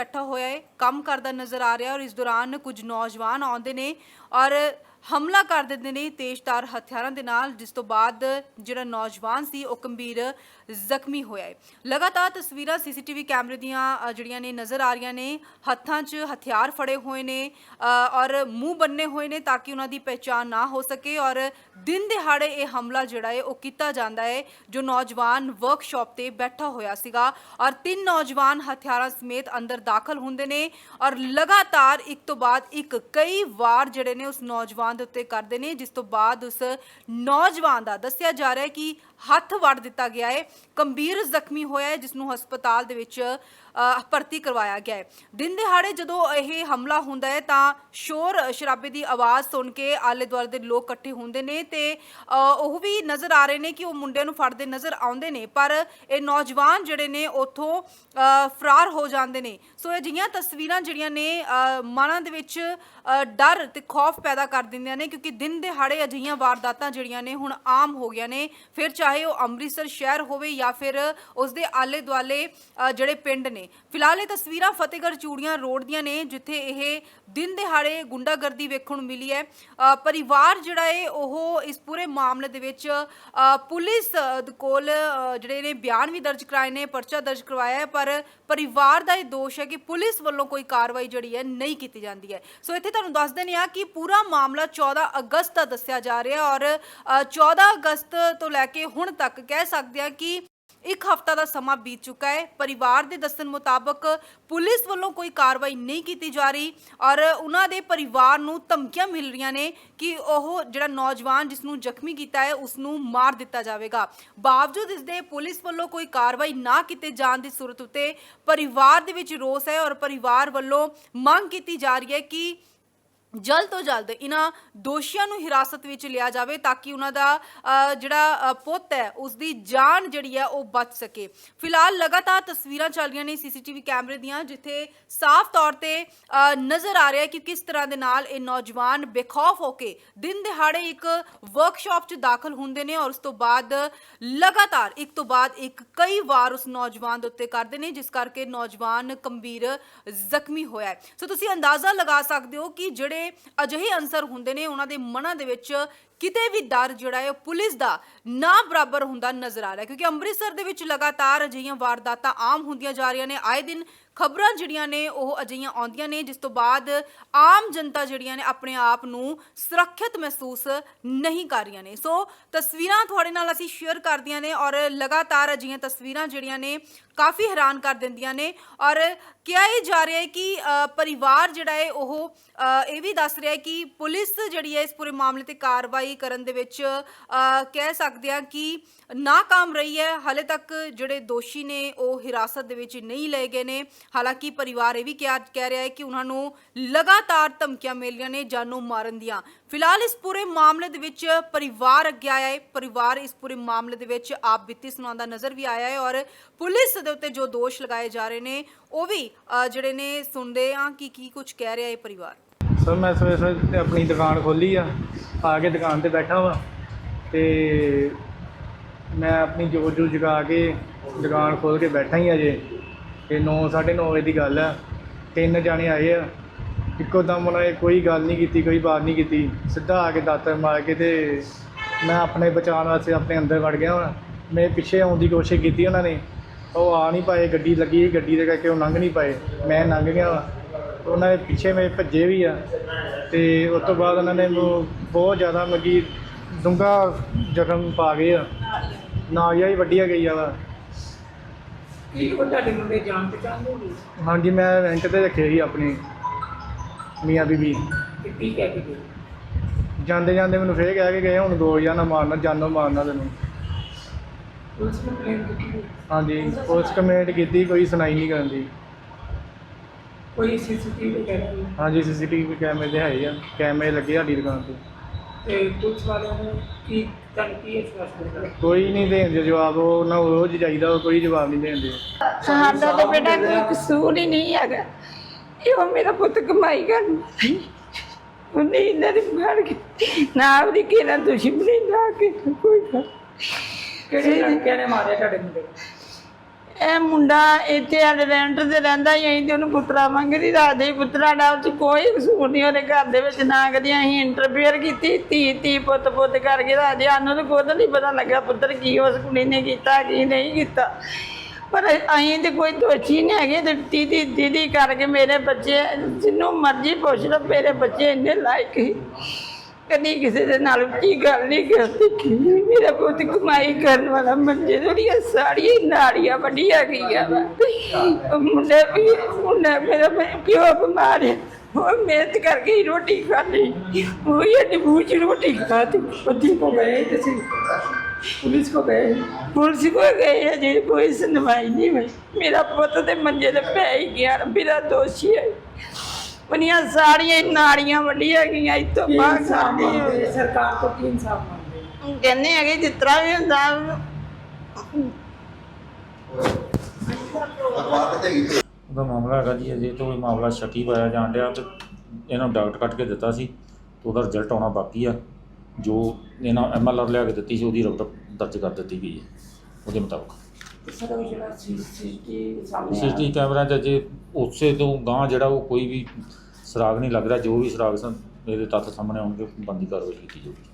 ਬੈਠਾ ਹੋਇਆ ਹੈ, ਕੰਮ ਕਰਦਾ ਨਜ਼ਰ ਆ ਰਿਹਾ ਔਰ ਇਸ ਦੌਰਾਨ ਕੁਝ ਨੌਜਵਾਨ ਆਉਂਦੇ ਨੇ ਔਰ ਹਮਲਾ ਕਰ ਦਿੰਦੇ ਨੇ ਤੇਜ਼ਧਾਰ ਹਥਿਆਰਾਂ ਦੇ ਨਾਲ, ਜਿਸ ਤੋਂ ਬਾਅਦ ਜਿਹੜਾ ਨੌਜਵਾਨ ਸੀ, ਉਹ ਗੰਭੀਰ ਜ਼ਖਮੀ ਹੋਇਆ ਹੈ। ਲਗਾਤਾਰ ਤਸਵੀਰਾਂ ਸੀਸੀਟੀਵੀ ਕੈਮਰੇ ਦੀਆਂ ਜਿਹੜੀਆਂ ਨੇ, ਨਜ਼ਰ ਆ ਰਹੀਆਂ ਨੇ। ਹੱਥਾਂ 'ਚ ਹਥਿਆਰ ਫੜੇ ਹੋਏ ਨੇ ਔਰ ਮੂੰਹ ਬੰਨੇ ਹੋਏ ਨੇ ਤਾਂ ਕਿ ਉਹਨਾਂ ਦੀ ਪਹਿਚਾਣ ਨਾ ਹੋ ਸਕੇ। ਔਰ ਦਿਨ ਦਿਹਾੜੇ ਇਹ ਹਮਲਾ ਜਿਹੜਾ ਹੈ, ਉਹ ਕੀਤਾ ਜਾਂਦਾ ਹੈ, ਜੋ ਨੌਜਵਾਨ ਵਰਕਸ਼ਾਪ ਤੇ ਬੈਠਾ ਹੋਇਆ ਸੀਗਾ। ਔਰ ਤਿੰਨ ਨੌਜਵਾਨ ਹਥਿਆਰਾਂ ਸਮੇਤ ਅੰਦਰ ਦਾਖਲ ਹੁੰਦੇ ਨੇ। ਔਰ ਲਗਾਤਾਰ ਇੱਕ ਤੋਂ ਬਾਅਦ ਇੱਕ ਕਈ ਵਾਰ ਜਿਹੜੇ ਨੇ, ਉਸ ਨੌਜਵਾਨ ਦੇ ਉੱਤੇ ਕਰਦੇ ਨੇ, ਜਿਸ ਤੋਂ ਬਾਅਦ ਉਸ ਨੌਜਵਾਨ ਦਾ ਦੱਸਿਆ ਜਾ ਰਿਹਾ ਹੈ ਕਿ ਹੱਥ ਵੜ ਦਿੱਤਾ ਗਿਆ ਹੈ, ਗੰਭੀਰ ਜ਼ਖਮੀ ਹੋਇਆ ਹੈ ਜਿਸ ਨੂੰ ਹਸਪਤਾਲ ਦੇ ਵਿੱਚ ਭਰਤੀ ਕਰਵਾਇਆ ਗਿਆ ਹੈ। ਦਿਨ ਦਿਹਾੜੇ ਜਦੋਂ ਇਹ ਹਮਲਾ ਹੁੰਦਾ ਹੈ, ਤਾਂ ਸ਼ੋਰ ਸ਼ਰਾਬੇ ਦੀ ਆਵਾਜ਼ ਸੁਣ ਕੇ ਆਲੇ ਦੁਆਲੇ ਦੇ ਲੋਕ ਇਕੱਠੇ ਹੁੰਦੇ ਨੇ ਤੇ ਉਹ ਵੀ ਨਜ਼ਰ ਆ ਰਹੇ ਨੇ ਕਿ ਉਹ ਮੁੰਡਿਆਂ ਨੂੰ ਫੜਦੇ ਨਜ਼ਰ ਆਉਂਦੇ ਨੇ, ਪਰ ਇਹ ਨੌਜਵਾਨ ਜਿਹੜੇ ਨੇ ਉਥੋਂ ਫਰਾਰ ਹੋ ਜਾਂਦੇ ਨੇ। ਸੋ ਅਜਿਹੀਆਂ ਤਸਵੀਰਾਂ ਜਿਹੜੀਆਂ ਨੇ ਮਨਾਂ ਦੇ ਵਿੱਚ ਡਰ ਤੇ ਖੌਫ ਪੈਦਾ ਕਰ ਦਿੰਦੀਆਂ ਨੇ, ਕਿਉਂਕਿ ਦਿਨ ਦਿਹਾੜੇ ਅਜਿਹੀਆਂ ਵਾਰਦਾਤਾਂ ਜਿਹੜੀਆਂ ਨੇ ਹੁਣ ਆਮ ਹੋ ਗਈਆਂ ਨੇ, ਫਿਰ ਚਾਹੇ ਉਹ ਅੰਮ੍ਰਿਤਸਰ ਸ਼ਹਿਰ ਹੋਵੇ ਜਾਂ ਫਿਰ ਉਸ ਦੇ ਆਲੇ ਦੁਆਲੇ ਜਿਹੜੇ ਪਿੰਡ ਨੇ। ਫਿਲਹਾਲ ਇਹ ਤਸਵੀਰਾਂ ਫਤਿਹਗੜ੍ਹ ਚੂੜੀਆਂ ਰੋਡ ਦੀਆਂ ਨੇ ਜਿੱਥੇ ਇਹ ਦਿਨ ਦਿਹਾੜੇ ਗੁੰਡਾਗਰਦੀ ਵੇਖਣ ਨੂੰ ਮਿਲੀ ਹੈ। ਅ, ਪਰਿਵਾਰ ਜਿਹੜਾ ਹੈ ਉਹ ਇਸ ਪੂਰੇ ਮਾਮਲੇ ਦੇ ਵਿੱਚ ਅ, ਪੁਲਿਸ ਦੇ ਕੋਲ ਅ, ਜਿਹੜੇ ਨੇ ਬਿਆਨ ਵੀ ਦਰਜ ਕਰਾਏ ਨੇ ਪਰਚਾ ਦਰਜ ਕਰਵਾਇਆ ਹੈ ਪਰ ਪਰਿਵਾਰ ਦਾ ਇਹ ਦੋਸ਼ ਹੈ ਕਿ ਪੁਲਿਸ ਵੱਲੋਂ ਕੋਈ ਕਾਰਵਾਈ ਜਿਹੜੀ ਹੈ ਨਹੀਂ ਕੀਤੀ ਜਾਂਦੀ ਹੈ। ਸੋ ਇੱਥੇ ਤੁਹਾਨੂੰ ਦੱਸ ਦਿੰਦੇ ਹਾਂ ਕਿ ਪੂਰਾ ਮਾਮਲਾ 14 ਅਗਸਤ ਦਾ ਦੱਸਿਆ ਜਾ ਰਿਹਾ ਔਰ ਅ, 14 ਅਗਸਤ ਤੋਂ ਲੈ ਕੇ ਹੁਣ ਤੱਕ ਕਹਿ ਸਕਦੇ ਹਾਂ ਕਿ ਇੱਕ ਹਫਤਾ ਦਾ ਸਮਾਂ ਬੀਤ ਚੁੱਕਾ ਹੈ। ਪਰਿਵਾਰ ਦੇ ਦੱਸਣ ਮੁਤਾਬਕ ਪੁਲਿਸ ਵੱਲੋਂ ਕੋਈ ਕਾਰਵਾਈ ਨਹੀਂ ਕੀਤੀ ਜਾ ਰਹੀ ਔਰ ਉਹਨਾਂ ਦੇ ਪਰਿਵਾਰ ਨੂੰ ਧਮਕੀਆਂ ਮਿਲ ਰਹੀਆਂ ਨੇ ਕਿ ਉਹ ਜਿਹੜਾ ਨੌਜਵਾਨ ਜਿਸ ਨੂੰ ਜ਼ਖਮੀ ਕੀਤਾ ਹੈ ਉਸ ਨੂੰ ਮਾਰ ਦਿੱਤਾ ਜਾਵੇਗਾ। ਬਾਵਜੂਦ ਇਸ ਦੇ ਪੁਲਿਸ ਵੱਲੋਂ ਕੋਈ ਕਾਰਵਾਈ ਨਾ ਕੀਤੇ ਜਾਣ ਦੀ ਸੂਰਤ ਉੱਤੇ ਪਰਿਵਾਰ ਦੇ ਵਿੱਚ ਰੋਸ ਹੈ ਔਰ ਪਰਿਵਾਰ ਵੱਲੋਂ ਮੰਗ ਕੀਤੀ ਜਾ ਰਹੀ ਹੈ ਕਿ ਜਲਦ ਤੋਂ ਜਲਦ ਇਹਨਾਂ ਦੋਸ਼ੀਆਂ ਨੂੰ ਹਿਰਾਸਤ ਵਿੱਚ ਲਿਆ ਜਾਵੇ ਤਾਂ ਕਿ ਉਹਨਾਂ ਦਾ ਅ, ਜਿਹੜਾ ਅ, ਪੁੱਤ ਹੈ ਉਸ ਦੀ ਜਾਨ ਜਿਹੜੀ ਹੈ ਉਹ ਬਚ ਸਕੇ। ਫਿਲਹਾਲ ਲਗਾਤਾਰ ਤਸਵੀਰਾਂ ਚੱਲ ਰਹੀਆਂ ਨੇ ਸੀਸੀਟੀਵੀ ਕੈਮਰੇ ਦੀਆਂ ਜਿੱਥੇ ਸਾਫ਼ ਤੌਰ ਤੇ ਅ, ਨਜ਼ਰ ਆ ਰਿਹਾ ਹੈ ਕਿ ਕਿਸ ਤਰ੍ਹਾਂ ਦੇ ਨਾਲ ਇਹ ਨੌਜਵਾਨ ਬੇਖੌਫ ਹੋ ਕੇ ਦਿਨ ਦਿਹਾੜੇ ਇੱਕ ਵਰਕਸ਼ਾਪ 'ਚ ਦਾਖਲ ਹੁੰਦੇ ਨੇ ਔਰ ਉਸ ਤੋਂ ਬਾਅਦ ਲਗਾਤਾਰ ਇੱਕ ਤੋਂ ਬਾਅਦ ਇੱਕ ਕਈ ਵਾਰ ਉਸ ਨੌਜਵਾਨ ਦੇ ਉੱਤੇ ਕਰਦੇ ਨੇ ਜਿਸ ਕਰਕੇ ਨੌਜਵਾਨ ਗੰਭੀਰ ਜ਼ਖਮੀ ਹੋਇਆ ਹੈ। ਸੋ ਤੁਸੀਂ ਅੰਦਾਜ਼ਾ ਲਗਾ ਸਕਦੇ ਹੋ ਕਿ ਜਿਹੜੇ ਅਜਿਹੇ ਅਨਸਰ ਹੁੰਦੇ ਨੇ, ਉਹਨਾਂ ਦੇ ਮਨਾਂ ਦੇ ਵਿੱਚ ਕਿਤੇ ਵੀ ਡਰ ਜਿਹੜਾ ਹੈ, ਉਹ ਪੁਲਿਸ ਦਾ ਨਾ ਬਰਾਬਰ ਹੁੰਦਾ ਨਜ਼ਰ ਆ ਰਿਹਾ ਕਿਉਂਕਿ ਅੰਮ੍ਰਿਤਸਰ ਦੇ ਵਿੱਚ ਲਗਾਤਾਰ ਅਜਿਹੀਆਂ ਵਾਰਦਾਤਾਂ ਆਮ ਹੁੰਦੀਆਂ ਜਾ ਰਹੀਆਂ ਨੇ। ਆਏ ਦਿਨ ਖਬਰਾਂ ਜਿਹੜੀਆਂ ਨੇ, ਉਹ ਅਜਿਹੀਆਂ ਆਉਂਦੀਆਂ ਨੇ, ਜਿਸ ਤੋਂ ਬਾਅਦ ਆਮ ਜਨਤਾ ਜਿਹੜੀਆਂ ਨੇ, ਆਪਣੇ ਆਪ ਨੂੰ ਸੁਰੱਖਿਅਤ ਮਹਿਸੂਸ ਨਹੀਂ ਕਰ ਰਹੀਆਂ ਨੇ। ਸੋ ਤਸਵੀਰਾਂ ਤੁਹਾਡੇ ਨਾਲ ਅਸੀਂ ਸ਼ੇਅਰ ਕਰਦੀਆਂ ਨੇ ਔਰ ਲਗਾਤਾਰ ਅਜਿਹੀਆਂ ਤਸਵੀਰਾਂ ਜਿਹੜੀਆਂ ਨੇ, ਕਾਫੀ ਹੈਰਾਨ ਕਰ ਦਿੰਦੀਆਂ ਨੇ ਔਰ ਕਿਹਾ ਇਹ ਜਾ ਰਿਹਾ ਹੈ ਕਿ ਪਰਿਵਾਰ ਜਿਹੜਾ ਹੈ ਉਹ ਇਹ ਵੀ ਦੱਸ ਰਿਹਾ ਹੈ ਕਿ ਪੁਲਿਸ ਜਿਹੜੀ ਹੈ ਇਸ ਪੂਰੇ ਮਾਮਲੇ ਤੇ ਕਾਰਵਾਈ ਕਰਨ ਦੇ ਵਿੱਚ ਕਹਿ ਸਕਦੇ ਹਾਂ ਕਿ ਨਾਕਾਮ ਰਹੀ ਹੈ। ਹਾਲੇ ਤੱਕ ਜਿਹੜੇ ਦੋਸ਼ੀ ਨੇ, ਉਹ ਹਿਰਾਸਤ ਦੇ ਵਿੱਚ ਨਹੀਂ ਲਏ ਗਏ ਨੇ। ਹਾਲਾਂਕਿ ਪਰਿਵਾਰ ਇਹ ਵੀ ਕਿਹਾ, ਕਹਿ ਰਿਹਾ ਹੈ ਕਿ ਉਹਨਾਂ ਨੂੰ ਲਗਾਤਾਰ ਧਮਕੀਆਂ ਮਿਲ ਰਹੀਆਂ ਨੇ ਜਾਨੋਂ ਮਾਰਨ ਦੀਆਂ। ਫਿਲਹਾਲ ਇਸ ਪੂਰੇ ਮਾਮਲੇ ਦੇ ਵਿੱਚ ਪਰਿਵਾਰ ਅੱਗੇ ਆਇਆ ਹੈ। ਪਰਿਵਾਰ ਇਸ ਪੂਰੇ ਮਾਮਲੇ ਦੇ ਵਿੱਚ ਆਪ ਬੀਤੀ ਸੁਣਾਉਂਦਾ ਨਜ਼ਰ ਵੀ ਆਇਆ ਹੈ ਔਰ ਪੁਲਿਸ ਦੇ ਉੱਤੇ ਜੋ ਦੋਸ਼ ਲਗਾਏ ਜਾ ਰਹੇ ਨੇ, ਉਹ ਵੀ ਅ, ਜਿਹੜੇ ਨੇ ਸੁਣਦੇ ਆ ਕਿ ਕੀ ਕੁਝ ਕਹਿ ਰਿਹਾ ਹੈ ਪਰਿਵਾਰ? ਸਰ ਮੈਂ ਸਵੇਰੇ ਸਵੇਰੇ ਆਪਣੀ ਦੁਕਾਨ ਖੋਲੀ ਆ ਆ ਕੇ ਦੁਕਾਨ ਤੇ ਬੈਠਾ ਵਾਂ ਤੇ ਮੈਂ ਆਪਣੀ ਜੋਤ ਜੂ ਜਗਾ ਕੇ ਦੁਕਾਨ ਖੋਲ ਕੇ ਬੈਠਾ ਹੀ ਅਜੇ। ਤੇ 9 9:30 ਵਜੇ ਦੀ ਗੱਲ ਆ। ਤਿੰਨ ਜਾਣੇ ਆਏ ਆ। ਇੱਕੋ ਦਮ ਉਹਨਾਂ ਨੇ ਕੋਈ ਗੱਲ ਨਹੀਂ ਕੀਤੀ ਕੋਈ ਬਾਤ ਨਹੀਂ ਕੀਤੀ। ਸਿੱਧਾ ਆ ਕੇ ਦਾਤਰ ਮਾਰ ਕੇ ਤੇ ਮੈਂ ਆਪਣੇ ਬਚਾਉਣ ਵਾਸਤੇ ਆਪਣੇ ਅੰਦਰ ਵੜ ਗਿਆ ਵਾਂ। ਮੈਂ ਪਿੱਛੇ ਆਉਣ ਦੀ ਕੋਸ਼ਿਸ਼ ਕੀਤੀ ਉਹਨਾਂ ਨੇ। ਉਹ ਆ ਨਹੀਂ ਪਾਏ ਗੱਡੀ ਲੱਗੀ ਸੀ, ਗੱਡੀ ਦੇ ਕਰਕੇ ਉਹ ਲੰਘ ਨਹੀਂ ਪਾਏ। ਮੈਂ ਲੰਘ ਗਿਆ ਵਾਂ। ਉਹਨਾਂ ਦੇ ਪਿੱਛੇ ਮੇਰੇ ਭੱਜੇ ਵੀ ਆ। ਤੇ ਉਸ ਤੋਂ ਬਾਅਦ ਉਹਨਾਂ ਨੇ ਮੈਨੂੰ ਬਹੁਤ ਜ਼ਿਆਦਾ ਮਗੀ ਡੂੰਘਾ ਜ਼ਖਮ ਪਾ ਗਏ ਆ। ਨਾਗਿਆ ਹੀ ਵੱਡੀਆ ਗਈ ਆ ਵਾ। ਕੀ ਤੁਹਾਡੇ ਮੁੰਡੇ ਜਾਣ ਪਛਾਣ ਦੇ ਵੀ ਹਾਂਜੀ ਮੈਂ ਰੈਂਟ ਤੇ ਰੱਖੇ ਸੀ ਆਪਣੀ ਮੀਆਂ ਬੀਬੀ। ਤੇ ਕੀ ਕਹਿ ਕੇ ਗਏ? ਜਾਂਦੇ ਜਾਂਦੇ ਮੈਨੂੰ ਫੇਰ ਕਹਿ ਕੇ ਗਏ ਹੁਣ ਦੋ ਜਾਂ ਨਾ ਮਾਰਨਾ ਜਾਨੋਂ ਮਾਰਨਾ ਤੈਨੂੰ। ਪੁਲਿਸ ਨੂੰ ਕੰਪਲੇਂਟ ਕੀਤੀ ਹਾਂਜੀ ਪੁਲਿਸ ਕੰਪਲੇਂਟ ਕੀਤੀ ਕੋਈ ਸੁਣਾਈ ਨਹੀਂ ਕਰਨ ਦੀ। ਕੋਈ ਸੀਸੀਟੀਵੀ ਕੈਮਰੇ ਹਾਂਜੀ ਸੀਸੀਟੀਵੀ ਕੈਮਰੇ ਦੇ ਹੈ ਆ। ਕੈਮਰੇ ਲੱਗੇ ਸਾਡੀ ਦੁਕਾਨ ਤੇ। ਤੇ ਪੁਲਿਸ ਵਾਲਿਆਂ ਨੂੰ ਕੀ ਤੁਹਾਨੂੰ ਕੀ ਵਿਸ਼ਵਾਸ ਦਿੱਤਾ ਕੋਈ ਨਹੀਂ ਦੇਣਦੇ ਜਵਾਬ ਉਹ ਉਹਨਾਂ ਨੂੰ ਰੋਜ਼ ਜਾਈਦਾ ਉਹ ਕੋਈ ਜਵਾਬ ਨਹੀਂ ਦੇਣਦੇ ਸਾਡਾ ਤਾਂ ਬੇਟਾ ਕੋਈ ਕਸੂਰ ਹੀ ਨਹੀਂ ਹੈਗਾ। ਇਹ ਉਹ ਮੇਰਾ ਪੁੱਤ ਕਮਾਈ ਕਰਦਾ ਉਹਨੇ ਇਹਨਾਂ ਦੀ ਮਾਰ ਕੇ ਨਾ ਉਹਦੀ ਕਿਹਨਾਂ ਦੁਸ਼ਮਣੀ ਨਾ ਕਿ ਕੋਈ ਗੱਲ ਕਿਹੜੇ ਲੜਕਿਆਂ ਨੇ ਮਾਰਿਆ ਤੁਹਾਡੇ ਮੁੰਡੇ? ਨੂੰ? ਇਹ ਮੁੰਡਾ ਇੱਥੇ ਐਡਲੈਂਟ ਤੇ ਰਹਿੰਦਾ ਹੀ ਅਸੀਂ ਤੇ ਉਹਨੂੰ ਪੁੱਤਰਾ ਮੰਗਦੀ ਰਾਦੇ ਹੀ ਪੁੱਤਰਾ ਦਾ ਉਹ 'ਚ ਕੋਈ ਕਸੂਰ ਨਹੀਂ ਉਹਦੇ ਘਰ ਦੇ ਵਿੱਚ ਨਾ ਕਦੀ ਅਸੀਂ ਇੰਟਰਫੇਅਰ ਕੀਤੀ ਧੀ ਧੀ ਪੁੱਤ ਪੁੱਤ ਕਰਕੇ ਰਾਦੇ ਸਾਨੂੰ ਤਾਂ ਖੁਦ ਨਹੀਂ ਪਤਾ ਲੱਗਾ ਪੁੱਤਰ ਕੀ ਉਸ ਕੁੜੀ ਨੇ ਕੀਤਾ ਕੀ ਨਹੀਂ ਕੀਤਾ। ਪਰ ਅਸੀਂ ਤੇ ਕੋਈ ਦੋਸ਼ੀ ਨਹੀਂ ਹੈਗੇ ਤੇ ਦੀਦੀ ਦੀਦੀ ਕਰਕੇ ਮੇਰੇ ਬੱਚੇ ਜਿੰਨੂੰ ਮਰਜ਼ੀ ਪੁੱਛ ਲਓ ਮੇਰੇ ਬੱਚੇ ਇੰਨੇ ਲਾਇਕ ਸੀ। ਕਦੀ ਕਿਸੇ ਦੇ ਨਾਲ ਕੀ ਗੱਲ ਨਹੀਂ ਕਰਦੀ। ਮੇਰਾ ਪੁੱਤ ਕਮਾਈ ਕਰਨ ਵਾਲਾ ਮੰਜੇ ਥੋੜੀਆਂ ਸਾੜੀਆਂ ਨਾੜੀਆਂ ਵੱਡੀਆਂ ਗਈਆਂ ਵਾ। ਉਹ ਵੀ, ਮੁੰਡਾ ਮੇਰਾ ਪਿਓ ਬਿਮਾਰ ਹੈ ਉਹ ਮਿਹਨਤ ਕਰਕੇ ਹੀ ਰੋਟੀ ਖਾਣੀ ਉਹ ਹੀ ਅੱਡੀ ਬੂਝ ਰੋਟੀ ਖਾਤੀ ਪਤੀ ਕੋ ਗਏ ਤੁਸੀਂ? ਪੁਲਿਸ ਕੋ ਗਏ ਪੁਲਿਸ ਕੋ ਗਏ ਹੈ ਜੀ ਕੋਈ ਸੁਣਵਾਈ ਨਹੀਂ ਹੋਈ। ਮੇਰਾ ਪੁੱਤ ਤੇ ਮੰਜੇ ਤੇ ਪੈ ਹੀ ਗਿਆ, ਮੇਰਾ ਦੋਸ਼ੀ ਹੈ। ਸਾੜੀਆਂ ਹੀ ਨਾੜੀਆਂ ਵੱਡੀਆਂ ਗਈਆਂ ਇਤੋਂ ਕੀ ਬਾਹਰ ਇਨਸਾਫ ਸਾਡੀ ਮੰਗਦੇ? ਸਰਕਾਰ ਤੋਂ ਕੀ ਇਨਸਾਫ ਮੰਗਦੇ? ਕਹਿੰਦੇ ਹੈਗੇ ਜਿਸ ਤਰ੍ਹਾਂ ਵੀ ਹੁੰਦਾ ਉਹਦਾ ਮਾਮਲਾ ਹੈਗਾ ਜੀ ਅਜੇ ਤੋਂ ਇਹ ਮਾਮਲਾ ਸ਼ੱਕੀ ਪਾਇਆ ਜਾਣ ਡਿਆ ਤੇ ਇਹਨਾਂ ਨੂੰ ਡਾਕਟਰ ਕੱਟ ਕੇ ਦਿੱਤਾ ਸੀ ਤੇ ਉਹਦਾ ਰਿਜ਼ਲਟ ਆਉਣਾ ਬਾਕੀ ਆ। ਜੋ ਇਹਨਾਂ ਐਮਐਲਆਰ ਲਿਆ ਕੇ ਦਿੱਤੀ ਸੀ ਉਹਦੀ ਰਿਪੋਰਟ ਦਰਜ ਕਰ ਦਿੱਤੀ ਗਈ ਹੈ। ਉਹਦੇ ਮੁਤਾਬਕ। ਸਰ ਉਹ ਜਿਹੜਾ ਸੀਸੀਟੀ ਸਾਹਮਣੇ ਆਇਆ, ਸੀਸੀਟੀਵੀ ਕੈਮਰਾ 'ਚ ਜੇ ਉਸੇ ਤੋਂ ਗਾਂ ਜਿਹੜਾ ਉਹ ਕੋਈ ਵੀ ਸੁਰਾਗ ਨਹੀਂ ਲੱਗ ਰਿਹਾ ਜੋ ਵੀ ਸੁਰਾਗ ਸਨ ਇਹਦੇ ਤੱਥ ਸਾਹਮਣੇ ਆਉਣਗੇ ਬੰਦੀ ਕਾਰਵਾਈ ਕੀਤੀ ਜਾਊਗੀ।